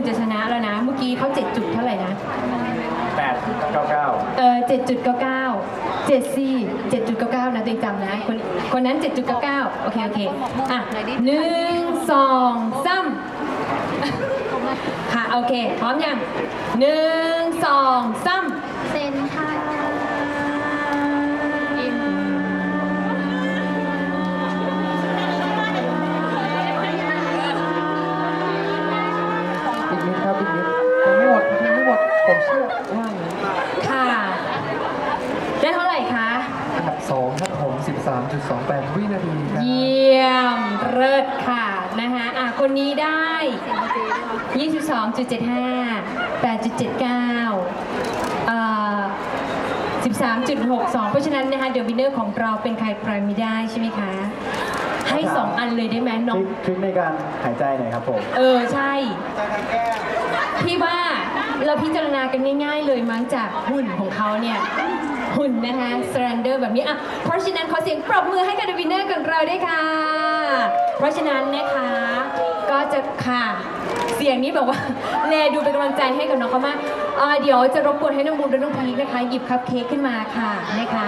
นึ่งจะชนะแล้วนะ เมื่อกี้เขาเจ็ดจุดเท่าไหร่นะ แปดเก้าเก้าเออเจ็ดจุดเก้าเก้าเจ็ดสี่เจ็ดจุดเก้าเก้านะตัวเองจำนะ คนคนนั้นเจ็ดจุดเก้าเก้าโอเค โอเค อะหนึ่งสองสามค่ะ โอเค พร้อมยังหนึ่งสองสามเซ กนิดครับอีกนิดยังไม่หมดยังไม่หมดผมเชื่อว่าอย่างนี้ค่ะ ได้เท่าไหร่คะอันดับสองครับผม 13.28 วินาทีครับเยี่ยมเลิศค่ะนะคะอะคนนี้ได้ 22.75 8.79เอ่อ 13.62 เพราะฉะนั้นนะคะเดอะวินเนอร์ของเราเป็นใครใครไม่ได้ใช่ไหมคะ ให้ 2 อันเลยได้ไหมน้องทริคในการหายใจหน่อยครับผม เออ ใช่ พี่ว่าเราพิจารณากันง่าย ๆ เลยมั้งจากหุ่นของเขาเนี่ย หุ่นนะคะสแตนเดอร์แบบนี้อะเพราะฉะนั้นขอเสียงปรบมือให้กับเดวินเนอร์ของเราด้วยค่ะ เพราะฉะนั้นนะคะ ก็จะค่ะเสียงนี้แบบว่าแลดูเป็นกำลังใจให้กับน้องเขามากเอ่อเดี๋ยวจะรบกวนให้น้องบูมและน้องพีคนะคะ หยิบคัพเค้กขึ้นมาค่ะนะคะ